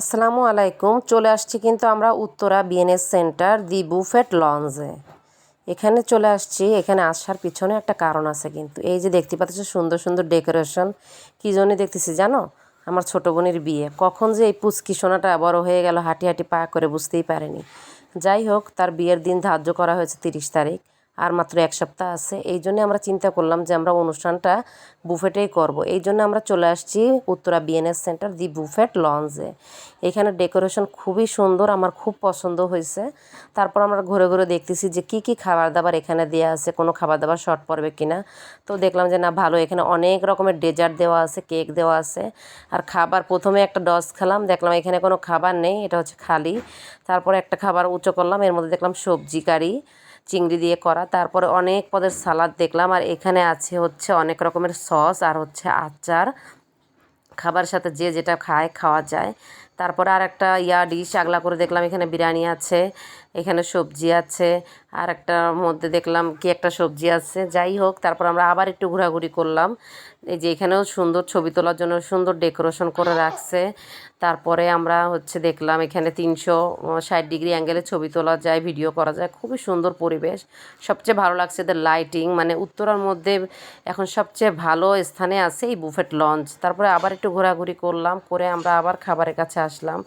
আসসালামু আলাইকুম, চলে আসছি কিন্তু আমরা Uttara BNS centre the buffet লঞ্জে এখানে চলে আসছি, এখানে আসার পিছনে একটা কারণ আছে কিন্তু। এই যে দেখতে পাচ্ছ সুন্দর সুন্দর ডেকোরেশন, কী জন্য দেখতেছি জানো? আমার ছোটো বোনের বিয়ে। কখন যে এই পুচকি সোনাটা বড় হয়ে গেল, হাঁটি হাঁটি পা করে বুঝতেই পারেনি। যাই হোক, তার বিয়ের দিন ধার্য করা হয়েছে তিরিশ তারিখ। আর মাত্র এক সপ্তাহ আছে। এই জন্য আমরা চিন্তা করলাম যে আমরা অনুষ্ঠানটা বুফেটেই করব। এই জন্য আমরা চলে আসছি Uttara BNS centre the buffet লঞ্চে। এখানে ডেকোরেশন খুবই সুন্দর, আমার খুব পছন্দ হয়েছে। তারপর আমরা ঘুরে ঘুরে দেখতেছি যে কি কি খাবার দাবার এখানে দেওয়া আছে, কোনো খাবার দাবার শর্ট পড়বে কি না। তো দেখলাম যে না, ভালো, এখানে অনেক রকমের ডেজার্ট দেওয়া আছে কেক দেওয়া আছে। আর খাবার, প্রথমে একটা ডস খেলাম, দেখলাম এখানে কোনো খাবার নেই, এটা হচ্ছে খালি। তারপরে একটা খাবার উঁচু করলাম, এর মধ্যে দেখলাম সবজি, কারি। চিংড়ি দিয়ে করা। তারপরে অনেক পদের সালাদ দেখলাম। আর এখানে আছে হচ্ছে অনেক রকমের সস আর হচ্ছে আচার। খাবার সাথে যে যেটা খায় খাওয়া যায়। তারপরে আর একটা ইয়া ডিশ আগলা করে দেখলাম। এখানে বিরিয়ানি আছে। এখানে সবজি আছে। আর একটা মধ্যে দেখলাম কি একটা সবজি আছে। যাই হোক, তারপর আমরা আবার একটু ঘোরাঘুরি করলাম। এই যে এখানেও সুন্দর ছবি তোলার জন্য সুন্দর ডেকোরেশন করে রাখছে। তারপরে আমরা হচ্ছে দেখলাম এখানে তিনশো ষাট ডিগ্রি অ্যাঙ্গেলে ছবি তোলা যায়, ভিডিও করা যায়। খুবই সুন্দর পরিবেশ। সবচেয়ে ভালো লাগছে এদের লাইটিং মানে উত্তরার মধ্যে এখন সবচেয়ে ভালো স্থানে আছে এই বুফেট লঞ্চ তারপরে আবার একটু ঘোরাঘুরি করলাম, করে আমরা আবার খাবারের কাছে আসলাম।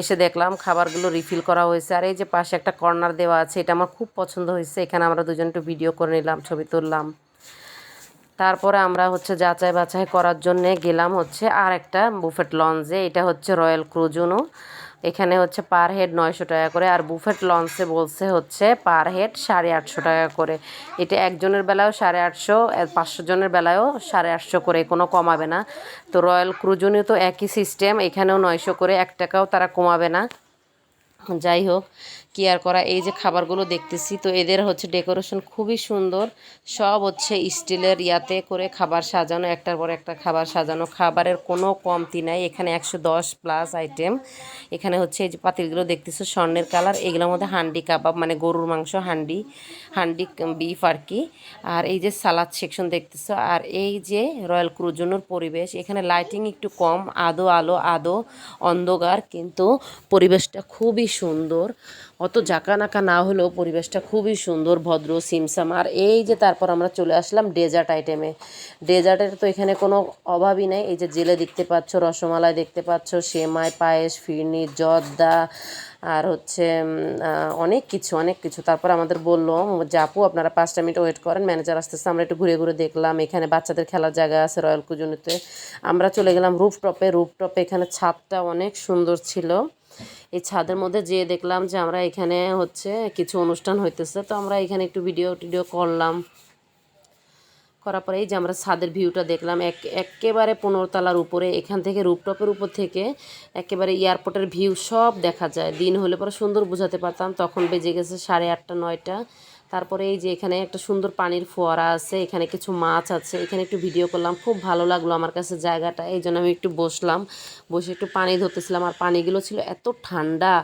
এসে দেখলাম খাবারগুলো রিফিল করা হয়েছে। আর এই যে পাশে একটা কর্নার দেওয়া আছে, এটা আমার খুব পছন্দ হয়েছে। এখানে আমরা দুজন একটু ভিডিও করে নিলাম, ছবি তুললাম। তারপরে আমরা হচ্ছে যাচাই বাছাই করার জন্যে গেলাম হচ্ছে আর একটা বুফেট লঞ্চে এটা হচ্ছে রয়্যাল ক্রুজুনো এখানে হচ্ছে পার হেড নয়শো টাকা করে আর বুফেট লঞ্চে বলছে হচ্ছে পার হেড সাড়ে আটশো টাকা করে। এটা একজনের বেলায়ও সাড়ে আটশো পাঁচশো জনের বেলায়ও সাড়ে আটশো করে, কোনো কমাবে না। তো রয়্যাল ক্রুজনেও তো একই সিস্টেম এখানেও নয়শো করে, এক টাকাও তারা কমাবে না। যাই হোক কি আর করা, এই যে খাবারগুলো দেখতেছি, তো এদের হচ্ছে ডেকোরেশন খুবই সুন্দর। সব হচ্ছে স্টিলের ইয়াতে করে খাবার সাজানো, একটার পর একটা খাবার সাজানো। খাবারের কোনো কমতি নাই, এখানে একশো দশ প্লাস আইটেম এখানে হচ্ছে এই যে পাতিলগুলো দেখতেছো, স্বর্ণের কালার এগুলোর মধ্যে হান্ডি কাবাব মানে গরুর মাংস, হান্ডি হান্ডি বিফ আর কি। আর এই যে সালাদ সেকশন দেখতেছো, আর এই যে রয়্যাল ক্রুজনোর পরিবেশ, এখানে লাইটিং একটু কম, আদো আলো, আদো অন্ধকার, কিন্তু পরিবেশটা খুবই সুন্দর। অত জাঁকানাকা না হলেও পরিবেশটা খুবই সুন্দর, ভদ্র, সিমসাম। আর এই যে তারপর আমরা চলে আসলাম ডেজার্ট আইটেমে ডেজার্টের তো এখানে কোনো অভাবই নেই। এই যে জেলে দেখতে পাচ্ছ, রসমালাই দেখতে পাচ্ছ, সেমাই, পায়েস, ফিরনি, জর্দা, আর হচ্ছে অনেক কিছু অনেক কিছু। তারপর আমাদের বলল, যে আপু, আপনারা পাঁচটা মিনিট ওয়েট করেন। ম্যানেজার আসতেছে, আমরা একটু ঘুরে ঘুরে দেখলাম। এখানে বাচ্চাদের খেলার জায়গা আছে রয়্যাল কুজুনিতে আমরা চলে গেলাম রুফটপে রুফটপে এখানে ছাদটা অনেক সুন্দর ছিল। এই ছাদের মধ্যে যেয়ে দেখলাম যে আমরা এখানে হচ্ছে কিছু অনুষ্ঠান হইতেছে। তো আমরা এখানে একটু ভিডিও টিডিও করলাম। করার পরে এই যে আমরা ছাদের ভিউটা দেখলাম, এক, একেবারে পনেরো তলার উপরে, এখান থেকে রুপটপের উপর থেকে একেবারে এয়ারপোর্টের ভিউ সব দেখা যায়। দিন হলে পরে সুন্দর বোঝাতে পারতাম, তখন বেজে গেছে সাড়ে আটটা, নয়টা। তারপরে এই যে এখানে একটা সুন্দর পানির ফোয়ারা আছে, এখানে কিছু মাছ আছে, এখানে একটু ভিডিও করলাম, খুব ভালো লাগল আমার কাছে জায়গাটা, এই জন্য আমি একটু বসলাম, বসে একটু পানি ধরতেছিলাম, আর পানিগুলো ছিল এত ঠান্ডা,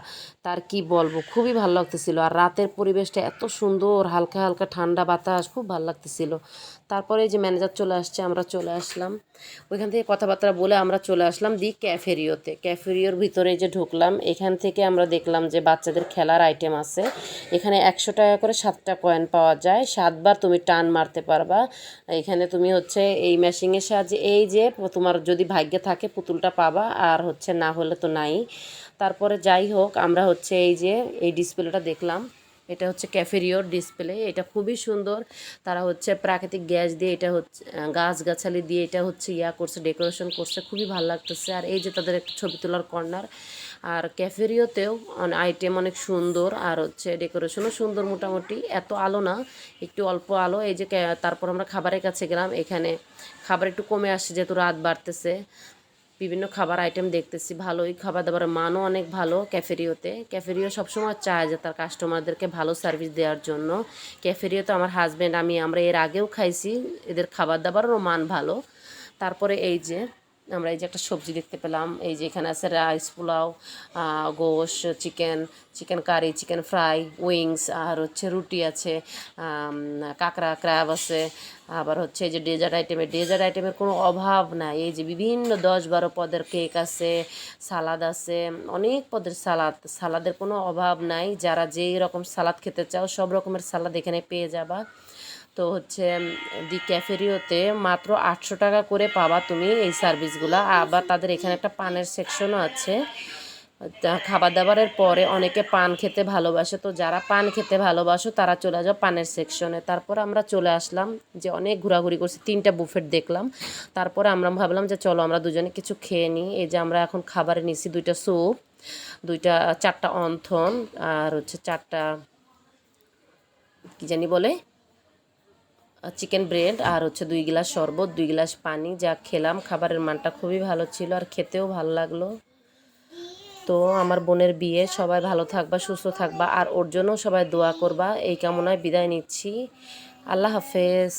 তার কি বলব, খুবই ভালো লাগতেছিল, আর রাতের পরিবেশটা এত সুন্দর, হালকা হালকা ঠান্ডা বাতাস, খুব ভালো লাগতেছিল। তারপরে যে ম্যানেজার চলে আসছে, আমরা চলে আসলাম। ওইখান থেকে কথাবার্তা বলে আমরা চলে আসলাম দি ক্যাফেরিওতে। ক্যাফেরিওর ভিতরে যে ঢুকলাম, এখান থেকে আমরা দেখলাম যে বাচ্চাদের খেলার আইটেম আছে। এখানে একশো টাকা করে সাতটা কয়েন পাওয়া যায়। সাতবার তুমি টান মারতে পারবা। এখানে তুমি হচ্ছে এই মেশিনের সাহায্যে এই যে তোমার যদি ভাগ্যে থাকে পুতুলটা পাবা, আর হচ্ছে না হলে তো নাই। তারপরে যাই হোক, আমরা হচ্ছে এই যে এই ডিসপ্লেটা দেখলাম। এটা হচ্ছে ক্যাফেরিওর ডিসপ্লে, এটা খুবই সুন্দর। তারা হচ্ছে প্রাকৃতিক গ্যাস দিয়ে এটা হচ্ছে গাছগাছালি দিয়ে এটা হচ্ছে ইয়া করছে, ডেকোরেশন করছে, খুবই ভালো লাগতেছে। আর এই যে তাদের একটা ছবি তোলার কর্নার, আর ক্যাফেরিওতেও আইটেম অনেক সুন্দর, আর হচ্ছে ডেকোরেশনও সুন্দর মোটামুটি। এত আলো না, একটু অল্প আলো। এই যে তারপর আমরা খাবারের কাছে গেলাম, এখানে খাবার একটু কমে আসছে, যেহেতু রাত বাড়তেছে। বিভিন্ন খাবার আইটেম দেখতেছি, ভালোই খাবার দাবারের মানও অনেক ভালো ক্যাফেরিওতে। ক্যাফেরিও সবসময় চায় যে তার কাস্টমারদেরকে ভালো সার্ভিস দেওয়ার জন্য। ক্যাফেরিও তো আমার হাজব্যান্ড আমি, আমরা এর আগেও খাইছি, এদের খাবার দাবারও মান ভালো। তারপরে এই যে আমরা এই যে একটা সবজি দেখতে পেলাম। এই যে এখানে আছে রাইস পোলাও গোশ chicken chicken curry chicken fry wings আর হচ্ছে রুটি আছে কাঁকড়া ক্র্যাব আছে, আবার হচ্ছে এই যে ডেজার্ট আইটেমের ডেজার্ট আইটেমের কোনো অভাব নাই। এই যে বিভিন্ন দশ বারো পদের কেক আছে সালাদ আছে, অনেক পদের সালাদ সালাদের কোনো অভাব নাই। যারা যেই রকম সালাদ খেতে চাও, সব রকমের সালাদ এখানে পেয়ে যাবা। তো হচ্ছে দি ক্যাফেরিওতে মাত্র আটশো টাকা করে পাবা তুমি এই সার্ভিসগুলো। আবার তাদের এখানে একটা পানের সেকশনও আছে। খাবার দাবারের পরে অনেকে পান খেতে ভালোবাসে। তো যারা পান খেতে ভালোবাসো, তারা চলে যাও পানের সেকশনে। তারপর আমরা চলে আসলাম যে অনেক ঘোরাঘুরি করছি, তিনটা বুফেট দেখলাম। তারপরে আমরা ভাবলাম যে চলো আমরা দুজনে কিছু খেয়ে নিই। এই যে আমরা এখন খাবারে নিছি দুইটা স্যুপ, দুইটা, চারটা অন্থন, আর হচ্ছে চারটা, কি জানি বলে? চিকেন ব্রেড আর হচ্ছে দুই গ্লাস শরবত, দুই গ্লাস পানি, যা খেলাম। খাবারের মানটা খুবই ভালো ছিল আর খেতেও ভালো লাগল। তো আমার বোনের বিয়ে, সবাই ভালো থাকবা, সুস্থ থাকবা, আর ওর জন্য সবাই দোয়া করবা। এই কামনায় বিদায় নিচ্ছি। আল্লাহ হাফেজ।